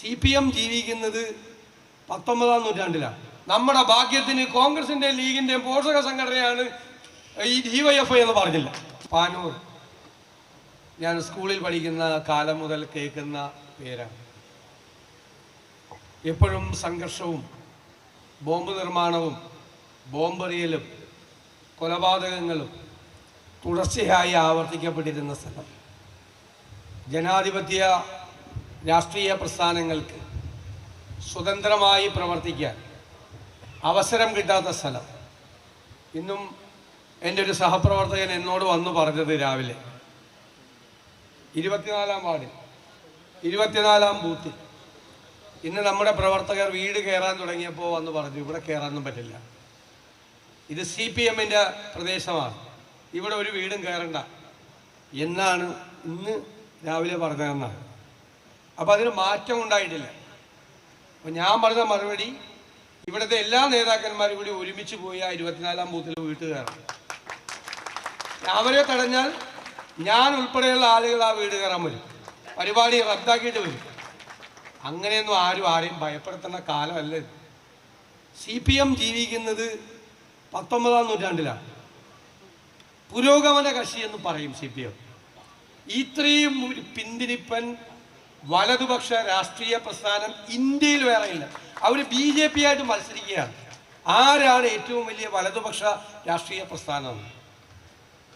C P M ജീവിക്കുന്നത് പത്തൊമ്പതാം നൂറ്റാണ്ടിലാണ് നമ്മുടെ ഭാഗ്യത്തിന് കോൺഗ്രസിന്റെ ലീഗിന്റെയും പോഷക സംഘടനയാണ് ഈ ഡി വൈ എഫ് ഐ എന്ന് പറഞ്ഞില്ല. പാനൂർ. ഞാൻ സ്കൂളിൽ പഠിക്കുന്ന കാലം മുതൽ കേൾക്കുന്ന പേരാണ്. എപ്പോഴും സംഘർഷവും ബോംബ് നിർമ്മാണവും ബോംബെറിയലും കൊലപാതകങ്ങളും തുടർച്ചയായി ആവർത്തിക്കപ്പെട്ടിരുന്ന സ്ഥലം. ജനാധിപത്യ രാഷ്ട്രീയ പ്രസ്ഥാനങ്ങൾക്ക് സ്വതന്ത്രമായി പ്രവർത്തിക്കാൻ അവസരം കിട്ടാത്ത സ്ഥലം. ഇന്നും എന്റെ ഒരു സഹപ്രവർത്തകൻ എന്നോട് വന്നു പറഞ്ഞത് രാവിലെ. ഇരുപത്തിനാലാം വാർഡിൽ ഇരുപത്തിനാലാം ബൂത്തിൽ. ഇന്ന് നമ്മുടെ പ്രവർത്തകർ വീട് കയറാൻ തുടങ്ങിയപ്പോൾ വന്ന് പറഞ്ഞു ഇവിടെ കയറാനൊന്നും പറ്റില്ല. ഇത് സി പി എമ്മിന്റെ പ്രദേശമാണ്. ഇവിടെ ഒരു വീടും കയറണ്ട. എന്നാണ് ഇന്ന് രാവിലെ പറഞ്ഞതെന്നാണ്. അപ്പോൾ അതിന് മാറ്റം ഉണ്ടായിട്ടില്ല. അപ്പോൾ ഞാൻ പറഞ്ഞ മറുപടി ഇവിടുത്തെ എല്ലാ നേതാക്കന്മാരും കൂടി ഒരുമിച്ച് പോയി ആ ഇരുപത്തിനാലാം ബൂത്തിൽ വീട്ടുകയറാണ് കയറണം അവരെ തടഞ്ഞാൽ ഞാൻ ഉൾപ്പെടെയുള്ള ആളുകൾ ആ വീട് കയറാൻ വരും. പരിപാടി റദ്ദാക്കിയിട്ട് വരും. അങ്ങനെയൊന്നും ആരും ആരെയും ഭയപ്പെടുത്തുന്ന കാലമല്ല സി പി എം ജീവിക്കുന്നത് പത്തൊമ്പതാം നൂറ്റാണ്ടിലാണ്. പുരോഗമന കക്ഷി എന്ന് പറയും സി പി എം ഇത്രയും ഒരു പിന്തിരിപ്പൻ വലതുപക്ഷ രാഷ്ട്രീയ പ്രസ്ഥാനം ഇന്ത്യയിൽ വേറെ ഇല്ല അവർ ബി ജെ പി ആയിട്ട് മത്സരിക്കുകയാണ്. ആരാണ് ഏറ്റവും വലിയ വലതുപക്ഷ രാഷ്ട്രീയ പ്രസ്ഥാനം?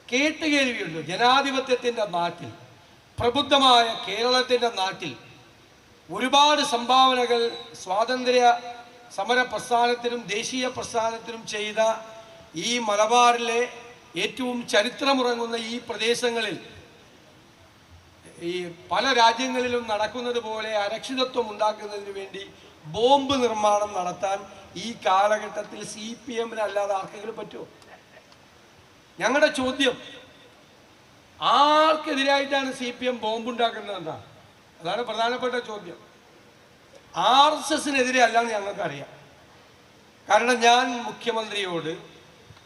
കേട്ടുകേൾവിയുണ്ട് ജനാധിപത്യത്തിന്റെ നാട്ടിൽ പ്രബുദ്ധമായ കേരളത്തിന്റെ നാട്ടിൽ ഒരുപാട് സംഭാവനകൾ സ്വാതന്ത്ര്യ സമര പ്രസ്ഥാനത്തിനും ദേശീയ പ്രസ്ഥാനത്തിനും ചെയ്ത ഈ മലബാറിലെ ഏറ്റവും ചരിത്രമുറങ്ങുന്ന ഈ പ്രദേശങ്ങളിൽ ഈ പല രാജ്യങ്ങളിലും നടക്കുന്നത് പോലെ അരക്ഷിതത്വം ഉണ്ടാക്കുന്നതിന് വേണ്ടി ബോംബ് നിർമ്മാണം നടത്താൻ ഈ കാലഘട്ടത്തിൽ സി പി എമ്മിന് അല്ലാതെ ആർക്കെങ്കിലും പറ്റുമോ? ഞങ്ങളുടെ ചോദ്യം ആർക്കെതിരായിട്ടാണ് സി പി എം ബോംബ് ഉണ്ടാക്കുന്നത് എന്താ? അതാണ് പ്രധാനപ്പെട്ട ചോദ്യം. ആർ എസ് എസിനെതിരെ അല്ലാന്ന് ഞങ്ങൾക്കറിയാം. കാരണം ഞാൻ മുഖ്യമന്ത്രിയോട്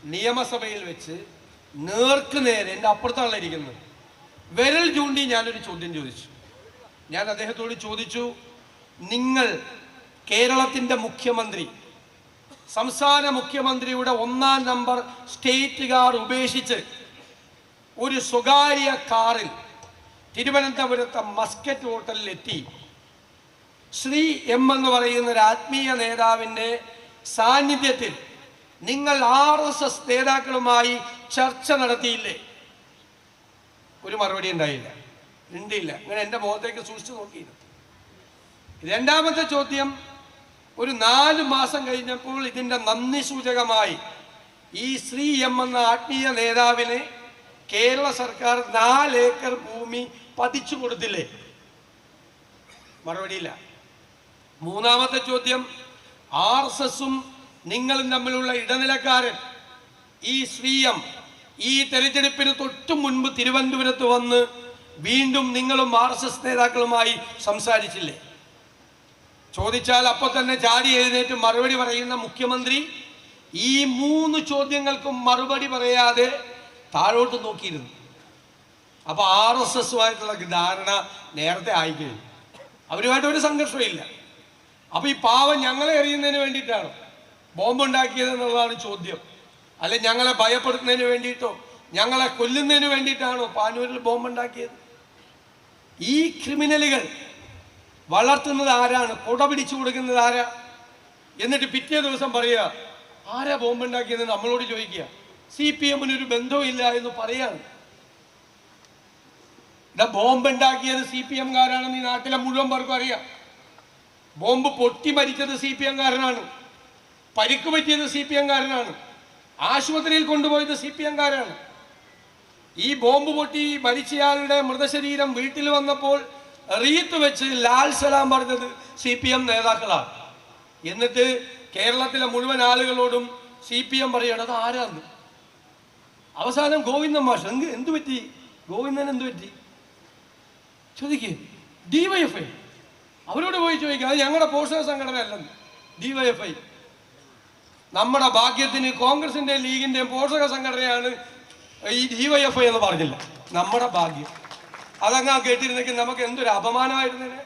നിയമസഭയിൽ വെച്ച് നേർക്കുനേരെ എന്റെ അപ്പുറത്താണല്ലോ ഇരിക്കുന്നത്. വിരൽ ചൂണ്ടി ഞാനൊരു ചോദ്യം ചോദിച്ചു. ഞാൻ അദ്ദേഹത്തോട് ചോദിച്ചു നിങ്ങൾ കേരളത്തിന്റെ മുഖ്യമന്ത്രി സംസ്ഥാന മുഖ്യമന്ത്രിയുടെ ഒന്നാം നമ്പർ സ്റ്റേറ്റ് കാർ ഉപേക്ഷിച്ച് ഒരു സ്വകാര്യ കാറിൽ തിരുവനന്തപുരത്തെ മസ്കറ്റ് ഹോട്ടലിലെത്തി ശ്രീ എം എന്ന് പറയുന്ന ഒരു ആത്മീയ നേതാവിന്റെ സാന്നിധ്യത്തിൽ നിങ്ങൾ ആർ എസ് എസ് നേതാക്കളുമായി ചർച്ച നടത്തിയില്ലേ? ഒരു മറുപടി ഉണ്ടായില്ല. ഉണ്ടില്ല അങ്ങനെ എന്റെ മുഖത്തേക്ക് സൂക്ഷിച്ചു നോക്കിയിരുന്നു. രണ്ടാമത്തെ ചോദ്യം. ഒരു നാല് മാസം കഴിഞ്ഞപ്പോൾ ഇതിന്റെ നന്ദി സൂചകമായി ഈ ശ്രീ എം എന്ന ആത്മീയ നേതാവിന് കേരള സർക്കാർ നാല് ഏക്കർ ഭൂമി പതിച്ചു കൊടുത്തില്ലേ? മറുപടിയില്ല. മൂന്നാമത്തെ ചോദ്യം. ആർ എസ് എസും നിങ്ങളും തമ്മിലുള്ള ഇടനിലക്കാരൻ ഈ ശ്രീ എം ഈ തെരഞ്ഞെടുപ്പിന് തൊട്ടു മുൻപ് തിരുവനന്തപുരത്ത് വന്ന് വീണ്ടും നിങ്ങളും ആർ എസ് എസ് നേതാക്കളുമായി സംസാരിച്ചില്ലേ? ചോദിച്ചാൽ അപ്പൊ തന്നെ ചാടി എഴുന്നേറ്റ് മറുപടി പറയുന്ന മുഖ്യമന്ത്രി ഈ മൂന്ന് ചോദ്യങ്ങൾക്കും മറുപടി പറയാതെ താഴോട്ട് നോക്കിയിരുന്നു. അപ്പൊ ആർ എസ് എസുമായിട്ടുള്ള ധാരണ നേരത്തെ ആയിക്കഴിഞ്ഞു. അവരുമായിട്ട് ഒരു സംഘർഷവും ഇല്ല അപ്പൊ ഈ പാവം ഞങ്ങളെ എറിയുന്നതിന് വേണ്ടിയിട്ടാണ് ബോംബുണ്ടാക്കിയത് എന്നുള്ളതാണ് ചോദ്യം. അല്ലെ ഞങ്ങളെ ഭയപ്പെടുത്തുന്നതിന് വേണ്ടിയിട്ടോ ഞങ്ങളെ കൊല്ലുന്നതിന് വേണ്ടിയിട്ടാണോ പാനൂരിൽ ബോംബുണ്ടാക്കിയത്? ഈ ക്രിമിനലുകൾ വളർത്തുന്നത് ആരാണ്? കുട പിടിച്ചു കൊടുക്കുന്നത് ആരാ? എന്നിട്ട് പിറ്റേ ദിവസം പറയുക ആരാ ബോംബുണ്ടാക്കിയത്? നമ്മളോട് ചോദിക്കുക. സി പി എമ്മിന് ഒരു ബന്ധവുമില്ല എന്ന് പറയാണ്. ഇതാ ബോംബ് ഉണ്ടാക്കിയത് സി പി എംകാരാണെന്ന് ഈ നാട്ടിലെ മുഴുവൻ പേർക്കും അറിയാം. ബോംബ് പൊട്ടി മരിച്ചത് സി പി എംകാരനാണ് പരിക്ക് പറ്റിയത് സി പി എംകാരനാണ് ആശുപത്രിയിൽ കൊണ്ടുപോയത് സി പി എംകാരാണ്. ഈ ബോംബ് പൊട്ടി മരിച്ചയാളുടെ മൃതശരീരം വീട്ടിൽ വന്നപ്പോൾ റീത്ത് വെച്ച് ലാൽ സലാം പറഞ്ഞത് സി പി എം നേതാക്കളാണ്. എന്നിട്ട് കേരളത്തിലെ മുഴുവൻ ആളുകളോടും സി പി എം പറയണത് ആരാന്ന്? അവസാനം ഗോവിന്ദൻ മാഷ് എന്ത് എന്തു പറ്റി? ഗോവിന്ദൻ എന്തു പറ്റി? ചോദിക്കേ ഡിവൈഎഫ്ഐ അവരോട് പോയി ചോദിക്കുക അത് ഞങ്ങളുടെ പോഷക സംഘടന അല്ലെന്ന് ഡിവൈഎഫ്ഐ നമ്മുടെ ഭാഗ്യത്തിന് കോൺഗ്രസിന്റെ ലീഗിന്റെയും പോഷക സംഘടനയാണ് ഈ ഡി വൈ എഫ് ഐ എന്ന് പറഞ്ഞില്ല. നമ്മുടെ ഭാഗ്യം. അതങ്ങ് കേട്ടിരുന്നെങ്കിൽ നമുക്ക് എന്തൊരു അപമാനമായിരുന്നേനെ?